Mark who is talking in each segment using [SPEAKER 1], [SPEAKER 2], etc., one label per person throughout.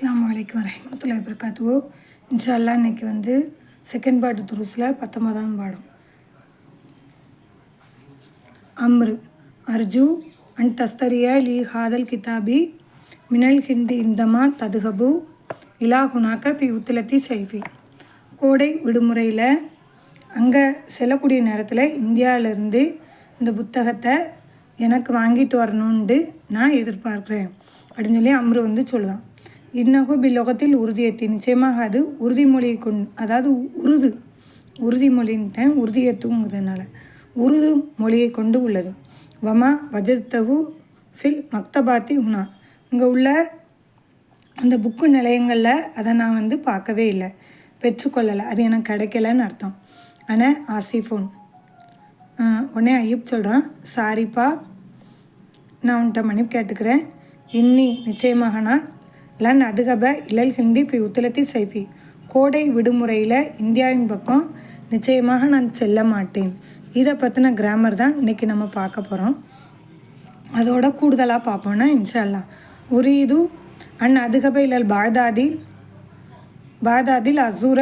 [SPEAKER 1] அஸ்லாம் வலைக்கம் வரமத்துல வபரகாத்துவோ இன்ஷால்லா இன்றைக்கி வந்து செகண்ட் பாட்டு துருஸில் பத்தொன்பதாம் பாடம். அம்ரு அர்ஜு அண்ட் தஸ்தரியா லி ஹாதல் கிதாபி மினல் ஹிந்தி இந்தமா ததுகபு இலா ஹுனாக்க ஃபி உத்துலத்தி ஷைஃபி. கோடை விடுமுறையில் அங்கே செல்லக்கூடிய நேரத்தில் இந்தியாவிலேருந்து இந்த புத்தகத்தை எனக்கு வாங்கிட்டு வரணுன்ட்டு நான் எதிர்பார்க்குறேன். அப்படின்னு சொல்லி அம்ரு வந்து சொல்லுதான். இன்னகு பில்லோகத்தில் உறுதியத்தி நிச்சயமாக அது உறுதிமொழியை கொண்டு அதாவது உருது. உறுதிமொழின்ட்டேன் உறுதியத்துங்கிறதுனால உருது மொழியை கொண்டு உள்ளது. வமா வஜத்தகு ஃபில் மக்தபாத்தி உனா இங்கே உள்ள அந்த புக்கு நிலையங்களில் அதை நான் வந்து பார்க்கவே இல்லை. பெற்றுக்கொள்ளலை அது எனக்கு கிடைக்கலன்னு அர்த்தம். ஆனால் ஆசிஃபோன். உடனே ஐயப் சொல்கிறான் சாரிப்பா நான் உன்கிட்ட மன்னிப்பு கேட்டுக்கிறேன். இன்னி நிச்சயமாக நான் லன் அதுகப இழல் ஹிந்தி பி உத்திலத்தி சைஃபி கோடை விடுமுறையில் இந்தியாவின் பக்கம் நிச்சயமாக நான் செல்ல மாட்டேன். இதை பற்றின கிராமர் தான் இன்றைக்கி நம்ம பார்க்க போகிறோம் அதோட கூடுதலாக பார்ப்போம்னா இன்ஷால்லா உரீது அண்ட் அதுகப இழல் பாதாதில் பாதாதில் அசூர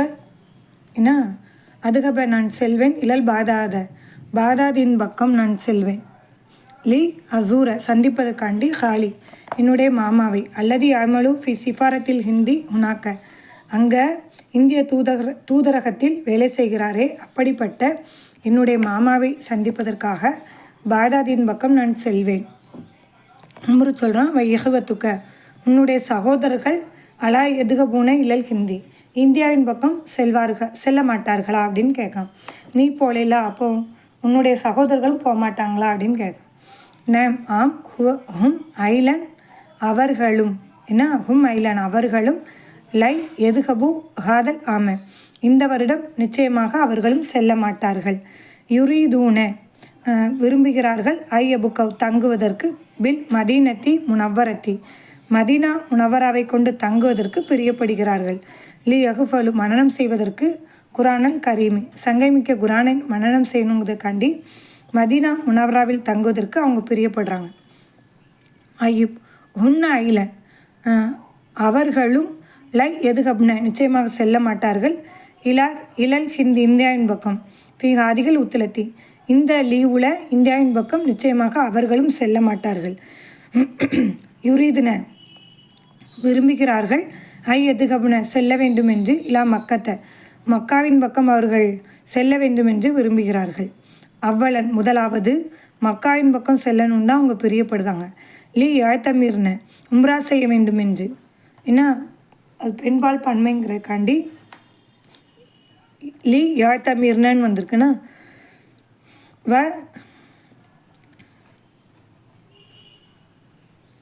[SPEAKER 1] என்ன? அதுகப நான் செல்வேன் இழல் பாதாத பாதாதின் பக்கம் நான் செல்வேன். லி அசூர சந்திப்பதற்காண்டி ஹாலி என்னுடைய மாமாவை. அல்லது அமலு ஃபி சிஃபாரத்தில் ஹிந்தி உனாக்க. அங்கே இந்திய தூதர தூதரகத்தில் வேலை செய்கிறாரே. அப்படிப்பட்ட என்னுடைய மாமாவை சந்திப்பதற்காக பாதாதின் பக்கம் நான் செல்வேன். உம்ரு சொல்கிறான் வையகவத்துக்க உன்னுடைய சகோதரர்கள் அலா எதுக பூன இல்லல் ஹிந்தி. இந்தியாவின் பக்கம் செல்வார்கள் செல்ல மாட்டார்களா? அப்படின்னு கேட்கான். நீ போலையில அப்போ உன்னுடைய சகோதரர்களும் போக மாட்டாங்களா அப்படின்னு கேட்க நேம் ஆம் ஹும் ஐலன் அவர்களும். என்ன? ஹும் ஐலன் அவர்களும். லை எதுகபு ஹாதல் ஆம. இந்த வருடம் நிச்சயமாக அவர்களும் செல்ல மாட்டார்கள். யுரீதூன விரும்புகிறார்கள் ஐயபுக்கவ் தங்குவதற்கு. பில் மதீனத்தி முனவரத்தி. மதீனா முனவராவை கொண்டு தங்குவதற்கு பிரியப்படுகிறார்கள். லி அகுஃபலு மனனம் செய்வதற்கு குரானல் கரீமி. சங்கைமிக்க குரானை மனனம் செய்யணுங்கிறதுக்காண்டி மதீனா முனவராவில் தங்குவதற்கு அவங்க பிரியப்படுறாங்க. ஐயூப் உன்ன ஐலன் அவர்களும் லை எதுகப்ன நிச்சயமாக செல்ல மாட்டார்கள். இலா இலல் ஹிந்தி இந்தியாவின் பக்கம். ஃபிஹாதிகள் உத்துலத்தி. இந்த லீவில் இந்தியாவின் பக்கம் நிச்சயமாக அவர்களும் செல்ல மாட்டார்கள். யுரீதுன விரும்புகிறார்கள். ஐ எதுகப்ன செல்ல வேண்டும் என்று இலா மக்கத்தை. மக்காவின் பக்கம் அவர்கள் செல்ல வேண்டும் என்று விரும்புகிறார்கள். அவ்வளன் முதலாவது மக்காவின் பக்கம் செல்லணும் தான் அவங்க பிரியப்படுதாங்க. லீ ஏத்தமீர்ன உம்ரா செய்ய வேண்டும் என்று. என்ன அது பெண்பால் பன்மைங்கிறக்காண்டி லீ ஏத்தமீர்னு வந்திருக்குன்னா வ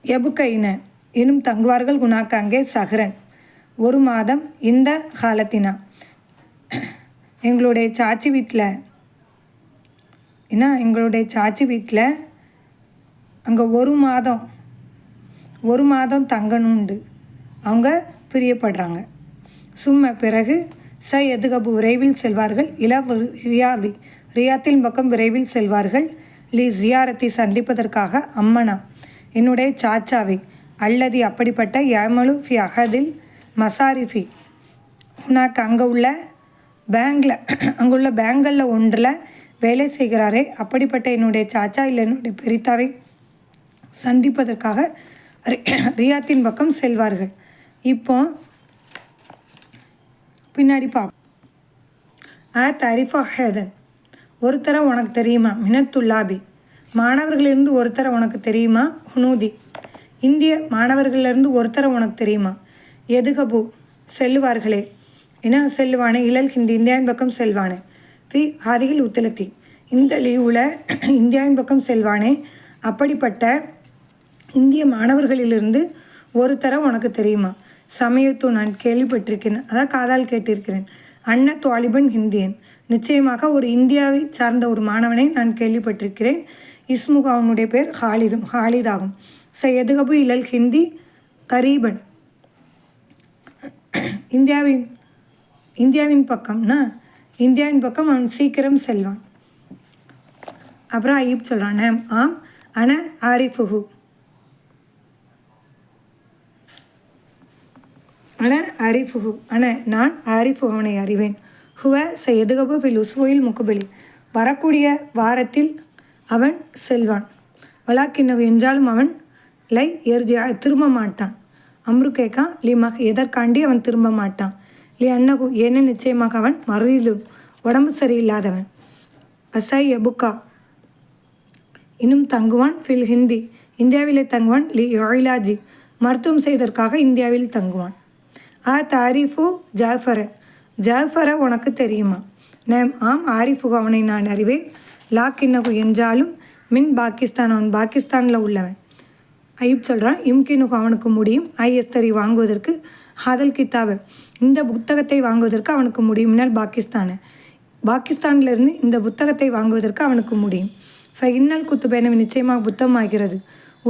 [SPEAKER 1] எபுக்கைன இன்னும் தங்குவார்கள் குணாக்காங்கே சஹரன். ஒரு மாதம் இந்த காலத்தினா. எங்களுடைய சாச்சி வீட்டில் ஏன்னா எங்களுடைய சாச்சி வீட்டில் அங்கே ஒரு மாதம் ஒரு மாதம் தங்கணுண்டு. அவங்க பிரியப்படுறாங்க. சும்மா பிறகு ச எதுகபு விரைவில் செல்வார்கள். இள ரியாதி ரியாத்தின் பக்கம் விரைவில் செல்வார்கள். லி ஜியாரத்தை சந்திப்பதற்காக அம்மனா என்னுடைய சாச்சாவை அல்லது அப்படிப்பட்ட யமலு ஃபி அகதில் மசாரிஃபி. உனக்கு அங்கே உள்ள பேங்கில் அங்கே உள்ள பேங்களில் ஒன்றில் வேலை செய்கிறாரே அப்படிப்பட்ட என்னுடைய சாச்சா இல்லை என்னுடைய பெரித்தாவை சந்திப்பதற்காக ரியாத்தின் பக்கம் செல்வார்கள். இப்போ பின்னாடி பா ஆ தரிஃபா ஹேதன் ஒருத்தர உனக்கு தெரியுமா? மினத்துல்லாபி மாணவர்களிலிருந்து ஒருத்தர உனக்கு தெரியுமா? ஹுனூதி. இந்திய மாணவர்களிலிருந்து ஒருத்தர உனக்கு தெரியுமா? எதுகபு. செல்லுவார்களே. என்ன செல்லுவானே இழல் ஹிந்தி இந்தியாவின் பக்கம் செல்வானே. பி ஹரியில் உத்தலத்தி. இந்த லீவில் இந்தியாவின் பக்கம் செல்வானே. அப்படிப்பட்ட இந்திய மாணவர்களிலிருந்து ஒரு தரம் உனக்கு தெரியுமா? சமயத்து நான் கேள்விப்பட்டிருக்கிறேன். அதான் காதால் கேட்டிருக்கிறேன். அன்ன துவாலிபன் ஹிந்தியன். நிச்சயமாக ஒரு இந்தியாவை சார்ந்த ஒரு மாணவனை நான் கேள்விப்பட்டிருக்கிறேன். இஸ்முக அவனுடைய பேர் ஹாலிதும் ஹாலித் ஆகும் சையதுகபு இலல் ஹிந்தி கரீபன். இந்தியாவின் இந்தியாவின் பக்கம்னா இந்தியாவின் பக்கம் அவன் சீக்கிரம் செல்வான். அப்புறம் ஐயப் சொல்கிறான் ஆம் அன ஆரிஃபுஹு. அன அரிஃபுஹு அன நான் ஆரிஃபு அவனை அறிவேன். ஹுவ சையதுகபு பில் உஸ்வோயில் முக்குபலி. வரக்கூடிய வாரத்தில் அவன் செல்வான். வலாக்கின்னவு என்றாலும் அவன் லை எர்ஜியா திரும்ப மாட்டான். அம்ரு கேக்கா லி எதற்காண்டி அவன் திரும்ப மாட்டான்? லி அன்னகு ஏன்னு நிச்சயமாக அவன் மறுதிலும் உடம்பு சரியில்லாதவன். அசாய் எபுக்கா இன்னும் தங்குவான் ஃபில் ஹிந்தி இந்தியாவிலே தங்குவான் லி யோயிலாஜி மருத்துவம் செய்வதற்காக இந்தியாவில் தங்குவான். ஆ தாரிஃபு ஜாஃபர. ஜாஃபரை உனக்கு தெரியுமா? நேம் ஆம் ஆரிஃபு அவனை நான் அறிவேன். லாக்கின்னகு என்றாலும் மின் பாகிஸ்தான் அவன் பாகிஸ்தானில் உள்ளவன். ஐப் சொல்கிறான் இம்கினுக்கு அவனுக்கு முடியும். ஐஎஸ்தரி வாங்குவதற்கு ஹாதல் கித்தாபு. இந்த புத்தகத்தை வாங்குவதற்கு அவனுக்கு முடியும். மின்னல் பாகிஸ்தானு. பாகிஸ்தானிலிருந்து இந்த புத்தகத்தை வாங்குவதற்கு அவனுக்கு முடியும். ஃப இன்னல் குத்துபேனவி நிச்சயமாக புத்தமாகிறது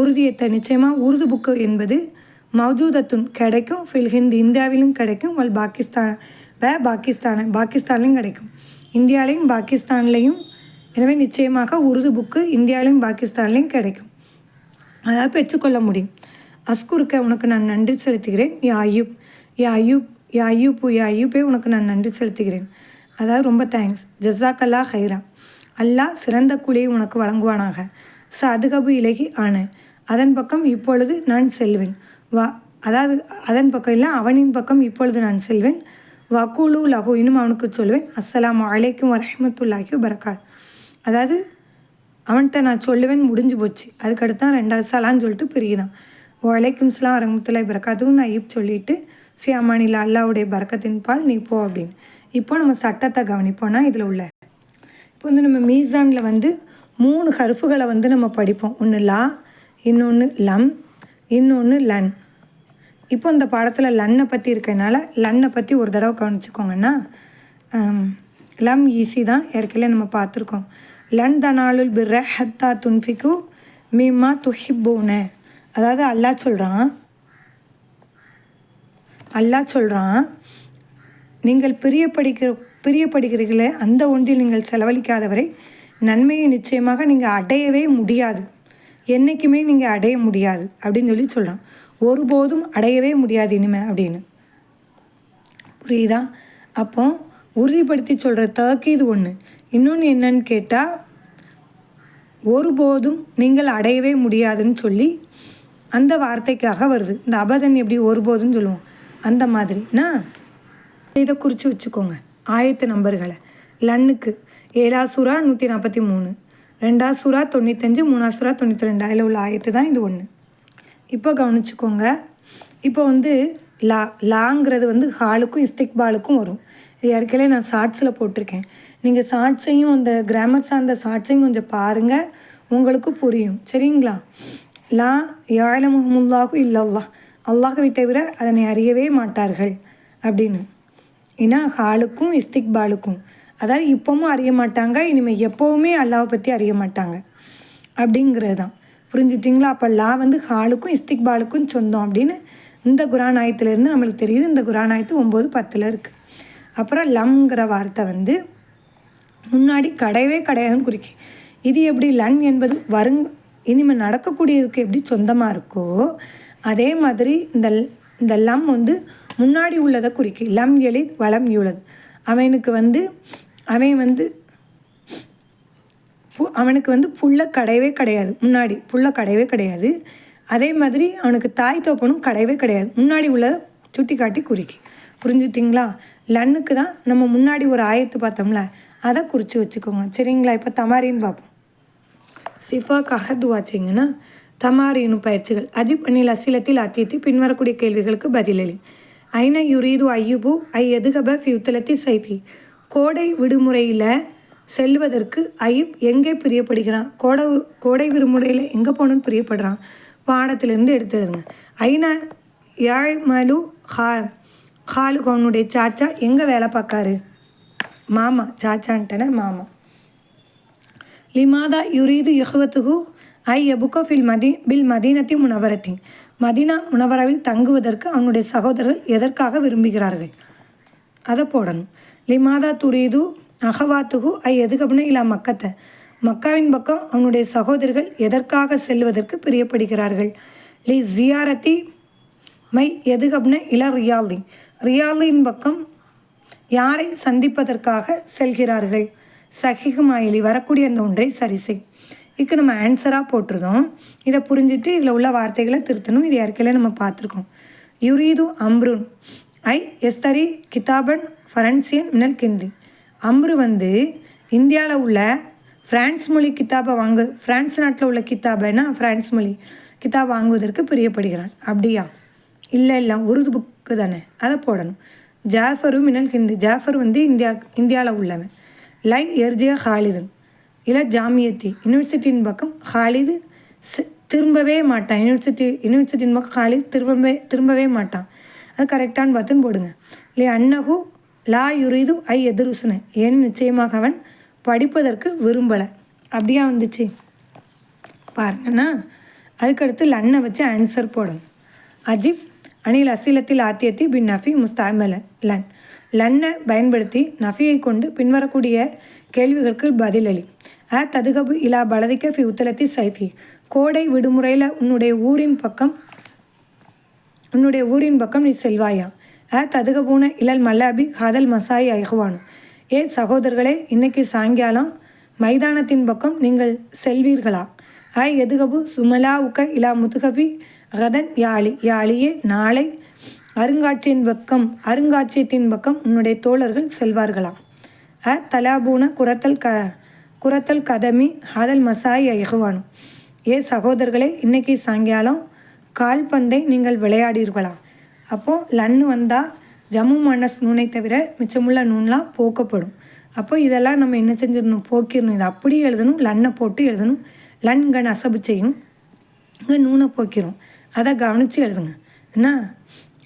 [SPEAKER 1] உறுதியத்தை நிச்சயமாக உருது புக்கு என்பது மௌஜூதத்துன் கிடைக்கும். ஃபில் ஹிந்தி இந்தியாவிலும் கிடைக்கும். வல் பாகிஸ்தான் வே பாகிஸ்தான பாகிஸ்தான்லையும் கிடைக்கும். இந்தியாவிலையும் பாகிஸ்தான்லேயும் எனவே நிச்சயமாக உருது புக்கு இந்தியாவிலையும் பாகிஸ்தான்லேயும் கிடைக்கும். அதாவது பெற்றுக்கொள்ள முடியும். அஸ்குருக்க உனக்கு நான் நன்றி செலுத்துகிறேன். யா ஐயூப் யா ஐயூப் யா ஐயூப்பு யா ஐயூப்பே உனக்கு நான் நன்றி செலுத்துகிறேன். அதாவது ரொம்ப தேங்க்ஸ் ஜஸாக்கல்லா ஹைரா. அல்லாஹ் சிறந்த கூலியை உனக்கு வழங்குவானாக. ச அதுகபு இலகி ஆன. அதன் பக்கம் இப்பொழுது நான் செல்வேன். வா அதாவது அதன் பக்கம் இல்லை அவனின் பக்கம் இப்பொழுது நான் செல்வேன். வக்கூலு லகு இன்னும் அவனுக்கு சொல்லுவேன் அஸ்ஸலாமு அலைக்கும் வரமத்துல்லாஹி வரகாத் அதாவது அவன்கிட்ட நான் சொல்லுவேன் முடிஞ்சு போச்சு. அதுக்கடுத்து தான் ரெண்டாவது சலான்னு சொல்லிட்டு பிரியுதான். வலைக்கும் சலாம் வரமத்துல்லா பரக்காத்துக்கும் நான் சொல்லிவிட்டு சொல்லிட்டு ஃபி அம்மானில் அல்லாவுடைய பறக்கத்தின் பால் நீ போ அப்படின்னு. இப்போ நம்ம சட்டத்தை கவனிப்போம்னா இதில் உள்ள. இப்போ வந்து நம்ம மீசானில் வந்து மூணு ஹர்ஃபுகளை வந்து நம்ம படிப்போம். ஒன்று லா இன்னொன்று லம் இன்னொன்று லன். இப்போ இந்த பாடத்தில் லன்னை பற்றி இருக்கனால லன்னை பற்றி ஒரு தடவை கவனிச்சுக்கோங்கன்னா லம் ஈஸி தான். ஏற்கனவே நம்ம பார்த்துருக்கோம். லன் தனாலுல் பிர்ர ஹத்தா துன்ஃபிக்கு மீமா துஹிப்பூன. அதாவது அல்லாஹ் சொல்கிறான் அல்லாஹ் சொல்கிறான் நீங்கள் பிரியப்படுகிற பிரியப்படுகிறீர்களே அந்த ஒன்றில் நீங்கள் செலவழிக்காதவரை நன்மையை நிச்சயமாக நீங்கள் அடையவே முடியாது. என்றைக்குமே நீங்கள் அடைய முடியாது அப்படின்னு சொல்லி சொல்கிறான் ஒருபோதும் அடையவே முடியாது இனிமே அப்படின்னு. புரியுதா? அப்போ உறுதிப்படுத்தி சொல்கிற தக்கீது ஒன்று இன்னொன்று என்னன்னு கேட்டால் ஒருபோதும் நீங்கள் அடையவே முடியாதுன்னு சொல்லி அந்த வார்த்தைக்காக வருது. இந்த அபதன் எப்படி ஒருபோதுன்னு சொல்லுவோம். அந்த மாதிரினா இதை குறித்து வச்சுக்கோங்க. ஆயத்து நம்பர்களை. லன்னுக்கு. ஏழா சுறா நூற்றி நாற்பத்தி மூணு. ரெண்டா சுறா தொண்ணூத்தஞ்சு மூணா சுறா தொண்ணூற்றி ரெண்டு அதில் உள்ள ஆயத்து தான் இது ஒன்று இப்போ கவனிச்சுக்கோங்க. இப்போ வந்து லா லாங்கிறது வந்து ஹாலுக்கும் இஸ்திக்பாலுக்கும் வரும். இது ஏற்கனவே நான் ஷார்ட்ஸில் போட்டிருக்கேன். நீங்கள் ஷார்ட்ஸையும் அந்த கிராமர் சார்ந்த ஷார்ட்ஸையும் கொஞ்சம் பாருங்கள் உங்களுக்கு புரியும். சரிங்களா? லா யாழமுல்லாஹு இல்லல்லா அல்லாஹுவை தவிர அதனை அறியவே மாட்டார்கள். அப்படின்னு. ஏன்னா ஹாலுக்கும் இஸ்திக்பாலுக்கும். அதாவது இப்போவும் அறிய மாட்டாங்க இனிமேல் எப்போவுமே அல்லாவை பற்றி அறிய மாட்டாங்க. அப்படிங்கிறது தான் புரிஞ்சிட்டிங்களா? அப்போ லா வந்து ஹாலுக்கும் இஸ்திக்பாலுக்கும் சொந்தம் அப்படின்னு இந்த குரான் ஆயத்துலேருந்து நம்மளுக்கு தெரியுது. இந்த குரான் ஆயத்து ஒம்பது பத்தில் இருக்குது அப்புறம் லம்ங்கிற வார்த்தை வந்து முன்னாடி கிடையவே கிடையாதுன்னு குறிக்கி. இது எப்படி லன் என்பது வருங் இனிமேல் நடக்கக்கூடியதுக்கு எப்படி சொந்தமாக இருக்கோ அதே மாதிரி இந்த இந்த லம் வந்து முன்னாடி உள்ளதை குறிக்கும் லம் எலி வளம் யூழது அவனுக்கு வந்து அவன் வந்து அவனுக்கு வந்து புள்ள கிடையவே கிடையாது. முன்னாடி புள்ள கிடையவே கிடையாது. அதே மாதிரி அவனுக்கு தாய் தோப்பனும் கிடையவே கிடையாது. முன்னாடி உள்ளதை சுட்டி காட்டி குறிக்கி. புரிஞ்சுட்டிங்களா? லன்னுக்கு தான் நம்ம முன்னாடி ஒரு ஆயத்து பார்த்தோம்ல அதை குறித்து வச்சுக்கோங்க. சரிங்களா? இப்போ தமாரின்னு பார்ப்போம். சிஃபாக்காக துவா செய்யுங்கன்னா தமாரினு பயிற்சிகள். அஜிப் அணில் அசிலத்தில் அத்தியத்தி பின்வரக்கூடிய கேள்விகளுக்கு பதிலளி. ஐன யுரீது ஐயுபு ஐ எதுகப ஃபியுத்தலத்தி சைஃபி. கோடை விடுமுறையில் செல்வதற்கு ஐயுப் எங்கே பிரியப்படுகிறான்? கோடை கோடை விடுமுறையில் எங்கே போகணுன்னு பிரியப்படுறான்? பாடத்திலிருந்து எடுத்துடுங்க ஐநா யாழ் மலு ஹா ஹாலு கவுனுடைய சாச்சா எங்கே வேலை பார்க்காரு? மாமா சாச்சான்ட்டன மாமா. லிமாதா யுரீது யஹ்வத்துஹு ஐ எபுக்கோ ஃபில் மதி பில் மதீனத்தி முனவரத்தி. மதீனா முனவராவில் தங்குவதற்கு அவனுடைய சகோதரர்கள் எதற்காக விரும்புகிறார்கள்? அதை போடணும். லிமாதா துரீது அகவாத்துகு ஐ எதுகப்ன இலா மக்கத்தை. மக்காவின் பக்கம் அவனுடைய சகோதரர்கள் எதற்காக செல்வதற்கு பிரியப்படுகிறார்கள்? லி ஜியாரத்தி மை எதுகப்ன இல ரியாலி. ரியாலின் பக்கம் யாரை சந்திப்பதற்காக செல்கிறார்கள்? சகிகுமாயிலி வரக்கூடிய அந்த ஒன்றை சரி செய். இதுக்கு நம்ம ஆன்சராக போட்டிருந்தோம். இதை புரிஞ்சுட்டு இதில் உள்ள வார்த்தைகளை திருத்தணும். இது ஏற்கனவே நம்ம பார்த்துருக்கோம். யுரீது அம்ருன். ஐ எஸ்தரி கிதாபன் ஃபரன்சியன் மினல் கிந்தி. அம்ரு வந்து இந்தியாவில் உள்ள ஃப்ரான்ஸ் மொழி கித்தாபை வாங்கு ஃப்ரான்ஸ் நாட்டில் உள்ள கித்தாபைனா ஃப்ரான்ஸ் மொழி கித்தாப் வாங்குவதற்கு பிரியப்படுகிறான். அப்படியா? இல்லை இல்லை. உருது புக்கு தானே. அதை போடணும். ஜாஃபரும் மினல் ஹிந்து ஜாஃபர் வந்து இந்தியா இந்தியாவில் உள்ளவன். லை எர்ஜியா ஹாலிதன் இல்லை ஜாமியத்தி யூனிவர்சிட்டியின் பக்கம் ஹாலிது திரும்பவே மாட்டான். யூனிவர்சிட்டி யூனிவர்சிட்டியின் பக்கம் ஹாலித் திரும்பவே திரும்பவே மாட்டான். அது கரெக்டான்னு பார்த்துன்னு போடுங்க. இல்லை அன்னகு லா யுரிது ஐ எதிர்சுன. ஏன் நிச்சயமாக அவன் படிப்பதற்கு விரும்பலை. அப்படியா வந்துச்சு? பாருங்கண்ணா. அதுக்கடுத்து லன்னை வச்சு ஆன்சர் போடணும். அஜிப் அணில் அசிலத்தில் ஆத்தியத்தி பின் நஃபி முஸ்தாமல லன். லன்னை பயன்படுத்தி நஃபியை கொண்டு பின்வரக்கூடிய கேள்விகளுக்கு பதிலளி. அ ததுகபு இலா பலதிக்க ஃபி உத்தலத்தி சைஃபி. கோடை விடுமுறையில் உன்னுடைய ஊரின் பக்கம் உன்னுடைய ஊரின் பக்கம் நீ செல்வாயா அ ததுகபூன இலல் மல்லாபி ஹாதல் மசாய் ஐஹ்வானு ஏ சகோதரர்களே இன்னைக்கு சாயங்காலம் மைதானத்தின் பக்கம் நீங்கள் செல்வீர்களா? ஐ எதுகபு சுமலா உக்க இலா முதுகபி கதன் யாழி யாழியே நாளை அருங்காட்சியின் பக்கம் அருங்காட்சியத்தின் பக்கம் உன்னுடைய தோழர்கள் செல்வார்களாம். அ தலாபூன குரத்தல் க குரத்தல் கதமி ஹாதல் மசாய் ஐஹ்வானு ஏ சகோதரர்களே இன்னைக்கு சாயங்காலம் கால்பந்தை நீங்கள் விளையாடீர்களா அப்போது லன்னு வந்தால் ஜம்மு மனஸ் நூனை தவிர மிச்சமுள்ள நூன்லாம் போக்கப்படும். அப்போ இதெல்லாம் நம்ம என்ன செஞ்சிடணும்? போக்கிடணும். இதை அப்படியே எழுதணும். லன்னை போட்டு எழுதணும். லன் இங்கே அசபு செய்யும். இங்கே நூனை போக்கிறோம் அதை கவனித்து எழுதுங்க. என்ன?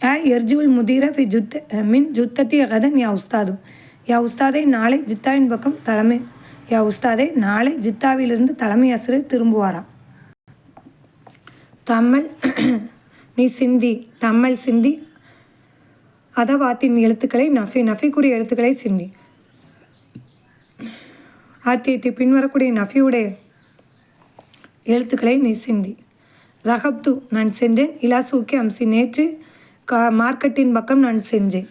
[SPEAKER 1] ஆ எர்ஜுவல் முதீர ஜுத்த மின் ஜுத்தத்திய கதன் யா உஸ்தாது யா உஸ்தாதை நாளை ஜித்தாவின் பக்கம் தலைமை யா உஸ்தாதை நாளை ஜித்தாவிலிருந்து தலைமை ஆசிரியர் திரும்புவாராம் தமிழ் நீ சிந்தி தமிழ் சிந்தி அதவாத்தின் எழுத்துக்களை நஃபி நஃபிக்குரிய எழுத்துக்களை சிந்தி। ஆத்தியத்தை பின்வரக்கூடிய நஃபியுடைய எழுத்துக்களை நீ சிந்தி। ரஹப்து நான் சென்றேன் இலாசூக்கி அம்சி நேற்று கா மார்க்கெட்டின் பக்கம் நான் செஞ்சேன்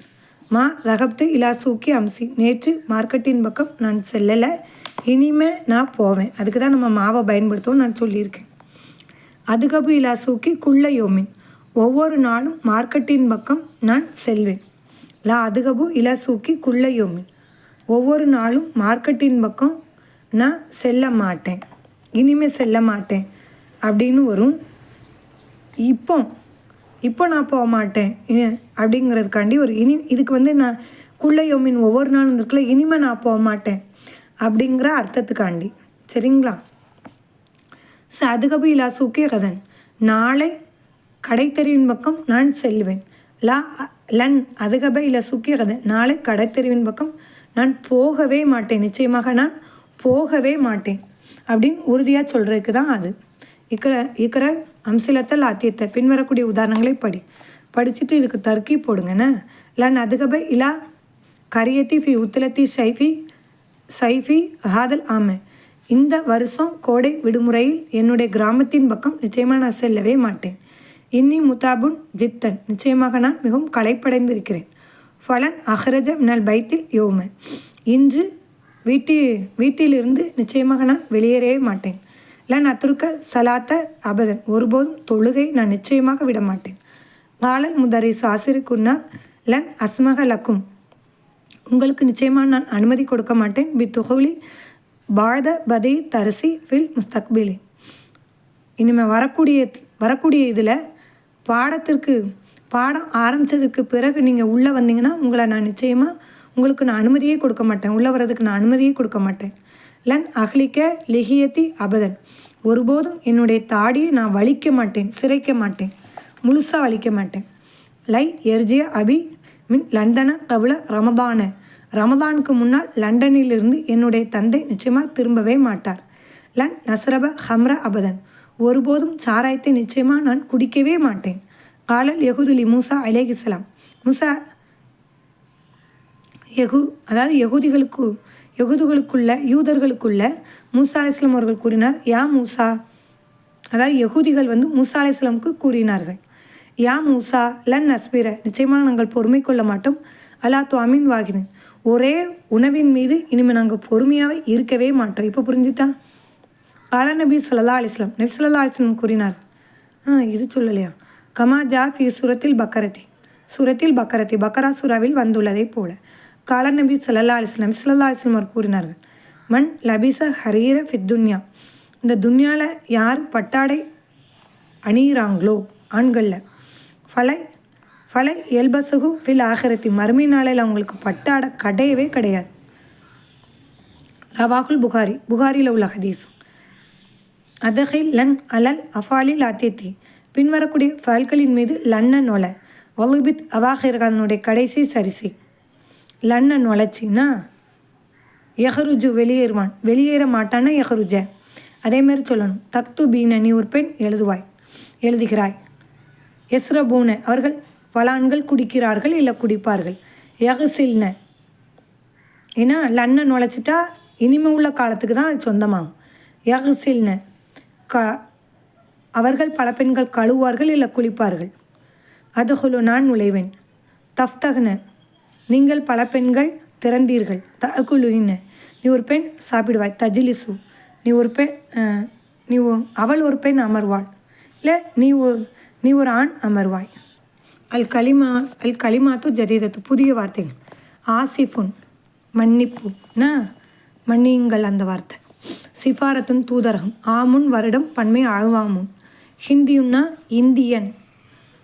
[SPEAKER 1] மா ரஹப்து இலாசூக்கி அம்சி. நேற்று மார்க்கெட்டின் பக்கம் நான் செல்லலை. இனிமே நான் போவேன். அதுக்கு தான் நம்ம மாவை பயன்படுத்துவோம் நான் சொல்லியிருக்கேன். அதுகபு இலாசூக்கி குள்ள யோமின் ஒவ்வொரு நாளும் மார்க்கெட்டின் பக்கம் நான் செல்வேன். லா அதுகபு இலாசூக்கி குள்ள யோமின் ஒவ்வொரு நாளும் மார்க்கெட்டின் பக்கம் நான் செல்ல மாட்டேன். இனிமே செல்ல மாட்டேன். அப்படின்னு வரும். இப்போ இப்போ நான் போக மாட்டேன். அப்படிங்கிறதுக்காண்டி ஒரு இனி இதுக்கு வந்து நான் குள்ளையோ மீன் ஒவ்வொரு நாளும் இருக்குல்ல இனிமேல் நான் போக மாட்டேன். அப்படிங்கிற அர்த்தத்துக்காண்டி. சரிங்களா? சதுகபி லா சூக்கிய கதன். நாளை கடைத்தெருவின் பக்கம் நான் செல்வேன். லா லன் அதுகபை இல்லை சூக்கிய கதை நாளை கடைத்தெருவின் பக்கம் நான் போகவே மாட்டேன். நிச்சயமாக நான் போகவே மாட்டேன். அப்படின்னு உறுதியாக சொல்கிறதுக்கு தான் அது. இக்கர இக்கர அம்சிலத்தல் ஆத்தியத்தை பின்வரக்கூடிய உதாரணங்களை படி. படிச்சுட்டு இதுக்கு தர்க்கி போடுங்கண்ணே லன் அதுகப இலா கரியத்தி ஃபி உத்திலத்தி ஷைஃபி சைஃபி ஹாதல் ஆமை. இந்த வருஷம் கோடை விடுமுறையில் என்னுடைய கிராமத்தின் பக்கம் நிச்சயமாக நான் செல்லவே மாட்டேன். இன்னி முதாபுன் ஜித்தன். நிச்சயமாக நான் மிகவும் களைப்படைந்திருக்கிறேன். ஃபலன் அஹ்ரஜ மினல் பைத்தில் யோம. இன்று வீட்டி வீட்டிலிருந்து நிச்சயமாக நான் வெளியேறவே மாட்டேன். லன் அத்துருக்க சலாத்த அபதன். ஒருபோதும் தொழுகை நான் நிச்சயமாக விட மாட்டேன் காலல் முதரை சாசிரிக்குன்னா லன் அஸ்மக லக்கும். உங்களுக்கு நிச்சயமாக நான் அனுமதி கொடுக்க மாட்டேன். பி துகுலி பாழத பதி தரசி ஃபில் முஸ்தக்பிலி. இனிமேல் வரக்கூடிய வரக்கூடிய இதில் பாடத்திற்கு பாடம் ஆரம்பித்ததுக்கு பிறகு நீங்கள் உள்ளே வந்தீங்கன்னா உங்களை நான் நிச்சயமாக உங்களுக்கு நான் அனுமதியே கொடுக்க மாட்டேன். உள்ளே வர்றதுக்கு நான் அனுமதியே கொடுக்க மாட்டேன். லன் அஹ்லிக்க லிஹியத்தி அபதன். ஒருபோதும் என்னுடைய தாடியை நான் வலிக்க மாட்டேன் சிரைக்க மாட்டேன் முழுசாக வலிக்க மாட்டேன். லை எர்ஜிய அபி மின் லண்டன கவுல ரமதான. ரமதானுக்கு முன்னால் லண்டனிலிருந்து என்னுடைய தந்தை நிச்சயமாக திரும்பவே மாட்டார். லன் நசரப ஹம்ர அபதன். ஒருபோதும் சாராயத்தை நிச்சயமாக நான் குடிக்கவே மாட்டேன். காலல் யகுதுலி மூசா அலேகிஸ்லாம் மூசா யகு அதாவது யகுதிகளுக்கு யகுதுகளுக்குள்ள யூதர்களுக்குள்ள மூசா அலிஸ்லாம் அவர்கள் கூறினார் யா மூசா. அதாவது யகுதிகள் வந்து மூசா அலிஸ்லாமுக்கு கூறினார்கள். யா மூசா லன் அஸ்பிர நிச்சயமாக நாங்கள் பொறுமை கொள்ள மாட்டோம். அலா துவாமின் வாகினன் ஒரே உணவின் மீது இனிமேல் நாங்கள் பொறுமையாகவே இருக்கவே மாட்டோம். இப்போ புரிஞ்சுட்டா? கால நபி சல்லா அலிஸ்லாம் நபி சல்லா அலிஸ்லாம் கூறினார். ஆ இது சொல்லலையா? கமா ஜா ஃபி சுரத்தில் பக்கரத்தி. சுரத்தில் பக்கரத்தி. பக்கரா சுராவில் வந்துள்ளதை போல. கால நபி சல்லா அலிஸ்லாம் சல்லா அலிஸ்லாம் அவர் கூறினார்கள். மண் லபிச ஹரீர ஃபித்துன்யா இந்த துன்யாவில் யார் பட்டாடை அணியிறாங்களோ ஆண்களில் ஃபலை ஃபலை எல்பசகு ஃபில் ஆகரத்தி மறுமை நாளையில் அவங்களுக்கு பட்டாட கிடையவே கிடையாது. ரவாகுல் புகாரி புகாரியில் உள்ள ஹதீஸ். அதகை லன் அலல் அஃபாலில் அத்தேத்தி பின்வரக்கூடிய ஃபல்களின் மீது லன்ன நொலை. வலுபித் அவாகிர் அதனுடைய கடைசி சரிசி. லன்னன் நொலைச்சின்னா எஹருஜு வெளியேறுவான் வெளியேற மாட்டான்னா எஹருஜ அதேமாரி சொல்லணும். தக்து பீன நீ ஒரு பெண் எழுதுவாய் எழுதுகிறாய். எஸ்ரபூன அவர்கள் பலான்கள் குடிக்கிறார்கள் இல்லை குடிப்பார்கள். யகசில்ன ஏன்னா லன்னன் நுழைச்சிட்டா இனிமே உள்ள காலத்துக்கு தான் அது சொந்தமாகும். யகசில்ன க அவர்கள் பல பெண்கள் கழுவார்கள் இல்லை குளிப்பார்கள். அதுகுலு நான் நுழைவேன். தஃப்தகன நீங்கள் பல பெண்கள் திறந்தீர்கள் தகுலுயின நீ ஒரு பெண் சாப்பிடுவாய். தஜிலிசு. நீ ஒரு பெண் நீ ஒ- அவள் ஒரு பெண் அமர்வாள். இல்லை நீ ஒரு நீ ஒரு ஆண் அமர்வாய். அல் கலிமா அல் கலிமாத்து ஜதீதத்து. புதிய வார்த்தைகள். ஆசிஃபுன். மன்னிப்பு. ந மன்னியுங்கள் அந்த வார்த்தை. சிஃபாரத்துன் தூதரகம். ஆமுன் வருடம் பன்மை ஆழ்வாமுன் ஹிந்தியுன்னா இந்தியன்.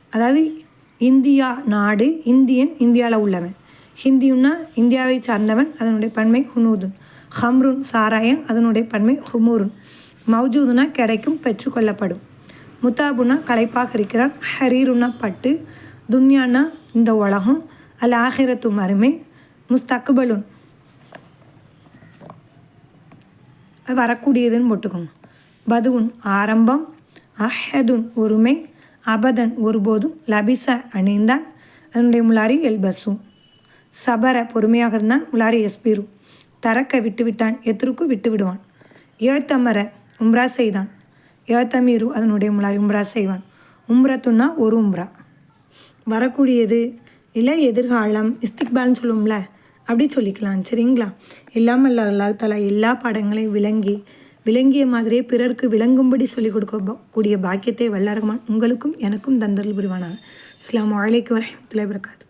[SPEAKER 1] அதாவது இந்தியா நாடு இந்தியன் இந்தியாவில் உள்ளவன். ஹிந்தியுன்னா இந்தியாவை சார்ந்தவன் அதனுடைய பன்மை ஹுனூதுன். ஹம்ருன் சாராயம் அதனுடைய பன்மை ஹுமூருன். மௌஜூதுனா கிடைக்கும் பெற்றுக்கொள்ளப்படும். முத்தாபுனா களைப்பாக இருக்கிறான் ஹரீருனா பட்டு. துன்யானா இந்த உலகம் அல் ஆகிரத்து மறுமை. முஸ்தக்குபலுன் அது வரக்கூடியதுன்னு போட்டுக்கோங்க. பதுவுன் ஆரம்பம் அஹதுன் ஒருமை அபதன் ஒருபோதும் லபிச அணிந்தான். அதனுடைய முலாரி எல்பசும். சபர பொறுமையாக இருந்தான் முலாரி எஸ்பீரு. தரக்க விட்டு விட்டான் எத்திருக்கு விட்டு விடுவான் ஏத்தமர உம்ரா செய்தான். ஏத்தமீரு அதனுடைய முலாரி உம்ரா செய்வான். உம்ரத்துன்னா ஒரு உம்ரா. வரக்கூடியது இல்லை எதிர்காலம் இஸ்திக்பால்னு சொல்லுவோம்ல அப்படி சொல்லிக்கலாம். சரிங்களா? இல்லாமல் அல்ல தலா எல்லா பாடங்களையும் விளங்கி விளங்கிய மாதிரியே பிறருக்கு விளங்கும்படி சொல்லிக் கொடுக்க கூடிய பாக்கியத்தை வல்லரகமான் உங்களுக்கும் எனக்கும் தந்தல் புரிவானாங்க இஸ்லாம் அலைக்கும் வரஹ்மத்துல்லாஹி பிறக்காது